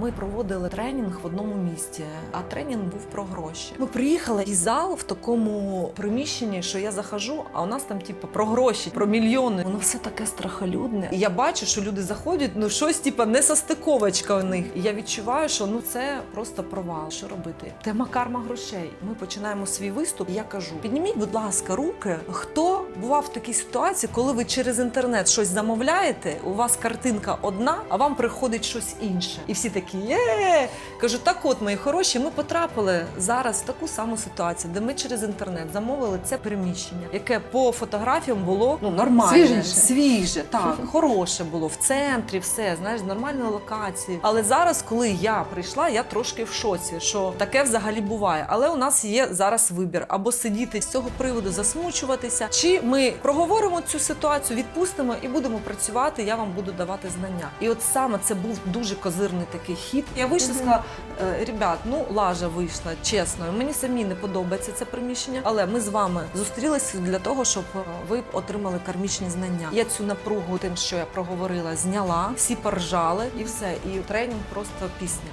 Ми проводили тренінг в одному місті, а тренінг був про гроші. Ми приїхали і зал в такому приміщенні, що я захожу, а у нас там, типу, про гроші, про мільйони. Воно все таке страхолюдне. І я бачу, що люди заходять, ну щось, типу, не состиковочка у них. І я відчуваю, що ну це просто провал. Що робити? Тема карма грошей. Ми починаємо свій виступ. І я кажу: підніміть, будь ласка, руки. Хто бував в такій ситуації, коли ви через інтернет щось замовляєте? У вас картинка одна, а вам приходить щось інше. І всі такі є. Кажу, так от, мої хороші, ми потрапили зараз в таку саму ситуацію, де ми через інтернет замовили це приміщення, яке по фотографіям було ну нормальне, Свіжіше. свіже, так хороше було в центрі, все знаєш, з нормальної локації. Але зараз, коли я прийшла, я трошки в шоці, що таке взагалі буває. Але у нас є зараз вибір або сидіти з цього приводу, засмучуватися, чи ми проговоримо цю ситуацію, відпустимо і будемо працювати. Я вам буду давати знання. І от саме це був дуже козирний такий хід. Я вийшла, Мгм. сказала, «Е, ребят, ну лажа вийшла, чесно. Мені самі не подобається це приміщення, але ми з вами зустрілися для того, щоб е, ви отримали кармічні знання. Я цю напругу, тим, що я проговорила, зняла, всі поржали і все. І тренінг просто пісня.